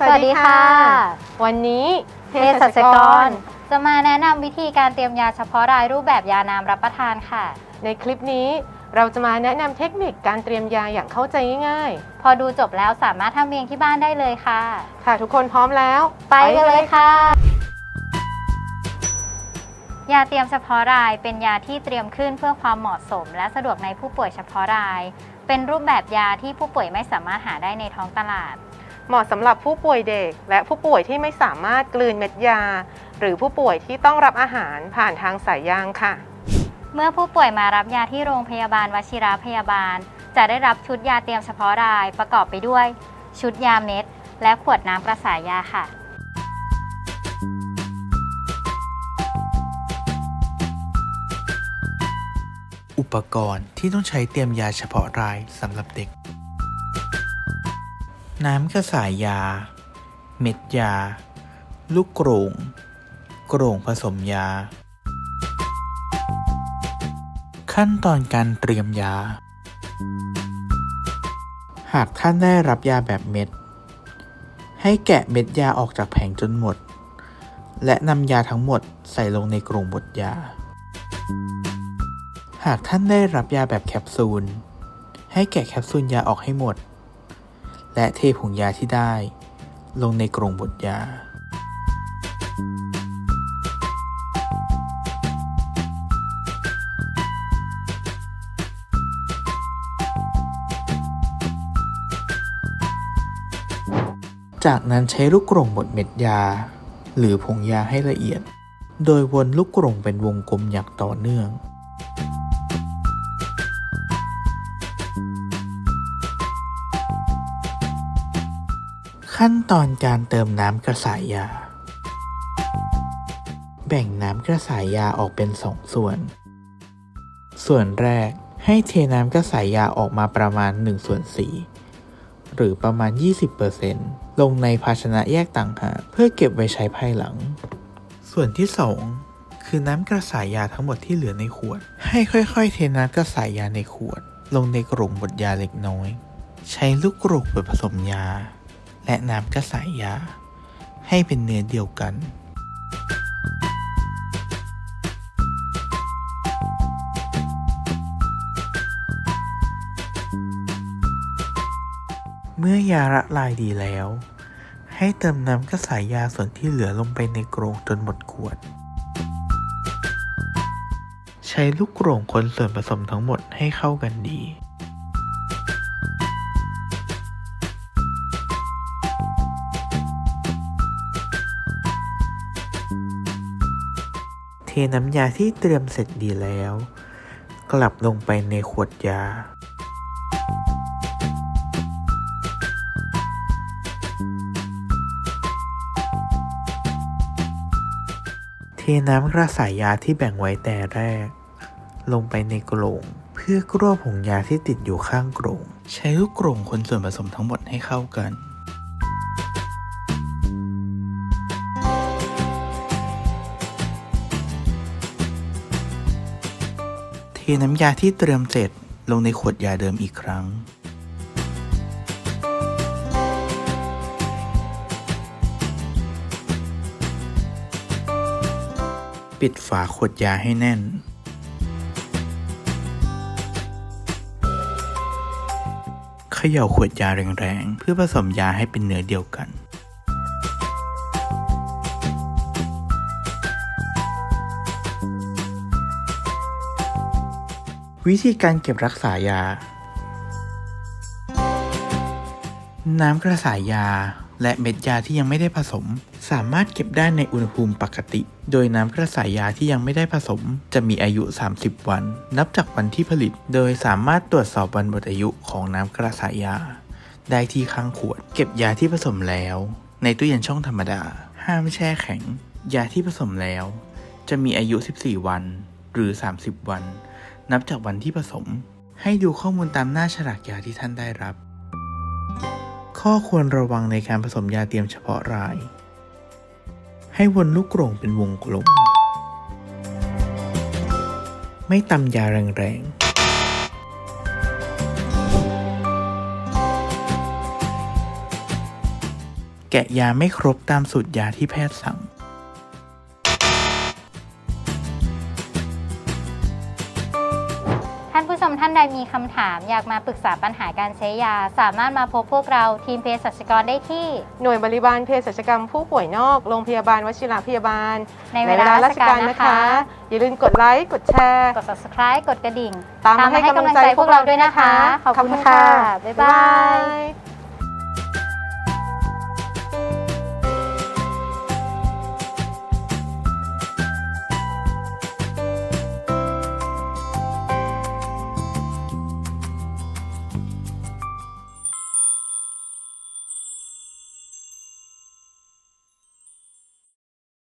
สวัสดีค่ะ วันนี้เภสัชกร จะมาแนะนำวิธีการเตรียมยาเฉพาะรายรูปแบบยาน้ำรับประทานค่ะ ในคลิปนี้เราจะมาแนะนำเทคนิคการเตรียมยาอย่างเข้าใจง่ายพอดูจบแล้วสามารถทำเองที่บ้านได้เลยค่ะๆค่ะทุกคนพร้อมแล้ว ไปกันเลยค่ะ ยาเตรียมเฉพาะรายเป็นยาที่เตรียมขึ้นเพื่อความเหมาะสม และสะดวกในผู้ป่วยเฉพาะราย เป็นรูปแบบยาที่ผู้ป่วยไม่สามารถหาได้ในท้องตลาด เหมาะสำหรับผู้ป่วยเด็ก และผู้ป่วยที่ไม่สามารถกลืนเม็ดยา หรือผู้ป่วยที่ต้องรับอาหารผ่านทางสายยางค่ะ เมื่อผู้ป่วยมารับยาที่โรงพยาบาลวชิระพยาบาล จะได้รับชุดยาเตรียมเฉพาะรายประกอบไปด้วย ชุดยาเม็ด และขวดน้ำกระสายยาค่ะอุปกรณ์ที่ต้องใช้เตรียมยาเฉพาะรายสำหรับเด็ก น้ำกระสายยา เม็ดยา ลูกโกรง โกรงผสมยา ขั้นตอนการเตรียมยา หากท่านได้รับยาแบบเม็ด ให้แกะเม็ดยาออกจากแผงจนหมด และนำยาทั้งหมดใส่ลงในกรงบดยา หากท่านได้รับยาแบบแคปซูล ให้แกะแคปซูลยาออกให้หมด และเทผงยาที่ได้ ลงในกรงบดยา จากนั้นใช้ลูกกรงบดเม็ดยา หรือผงยาให้ละเอียด โดยวนลูกกรงเป็นวงกลมอย่างต่อเนื่อง ขั้นตอนการเติมน้ำกระสายยา แบ่งน้ำกระสายยาออกเป็นสองส่วน ส่วนแรกให้เทน้ำกระสายยาออกมาประมาณ1ส่วน4หรือประมาณ 20%ลงในภาชนะแยกต่างหากเพื่อเก็บไว้ใช้ภายหลัง ส่วนที่ 2 คือน้ำกระสายยาทั้งหมดที่เหลือในขวด ให้ค่อยๆ เทน้ำกระสายยาในขวด ลงในกลุ่มบดยาเล็กน้อย ใช้ลูกกรูกไปผสมยา และน้ำกระสายยา ให้เป็นเนื้อเดียวกัน เมื่อยาละลายดีแล้ว ให้เติมน้ำกระสายยาส่วนที่เหลือลงไปในกรงจนหมดขวด ใช้ลูกกรงคนส่วนผสมทั้งหมดให้เข้ากันดี น้ำยาที่เตรียมเสร็จดีแล้ว กลับลงไปในขวดยา เทน้ำกระสายยาที่แบ่งไว้แต่แรก ลงไปในกรงเพื่อกรวบผงยาที่ติดอยู่ข้างกรงใช้ลูกกรงคนส่วนผสมทั้งหมดให้เข้ากัน น้ำยาที่เตรียมเสร็จลงในขวดยาเดิมอีกครั้ง ปิดฝาขวดยาให้แน่น เขย่าขวดยาแรงๆ เพื่อผสมยาให้เป็นเนื้อเดียวกัน วิธีการเก็บรักษายา น้ำกระสายยา และเม็ดยาที่ยังไม่ได้ผสม สามารถเก็บได้ในอุณหภูมิปกติ โดยน้ำกระสายยาที่ยังไม่ได้ผสม จะมีอายุ 30 วัน นับจากวันที่ผลิต โดยสามารถตรวจสอบวันหมดอายุของน้ำกระสายยา ได้ที่ข้างขวด เก็บยาที่ผสมแล้ว ในตู้เย็นช่องธรรมดา ห้ามแช่แข็ง ยาที่ผสมแล้ว จะมีอายุ 14 วัน หรือ 30 วัน นับจากวันที่ผสม ให้ดูข้อมูลตามหน้าฉลากยาที่ท่านได้รับ ข้อควรระวังในการผสมยาเตรียมเฉพาะราย ให้วนลูกกรงเป็นวงกลม ไม่ตำยาแรงๆแกะยาไม่ครบตามสูตรยาที่แพทย์สั่ง ท่านผู้ชมท่านใดมีคำถามอยากมาปรึกษาปัญหาการใช้ยา สามารถมาพบพวกเราทีมเภสัชกรได้ที่ หน่วยบริบาลเภสัชกรรมผู้ป่วยนอก โรงพยาบาลวชิระพยาบาลในเวลาราชการนะคะ อย่าลืมกดไลค์ กดแชร์ กด subscribe กดกระดิ่ง ตามมาให้กำลังใจพวกเราด้วยนะคะ ขอบคุณค่ะ บ๊ายบายย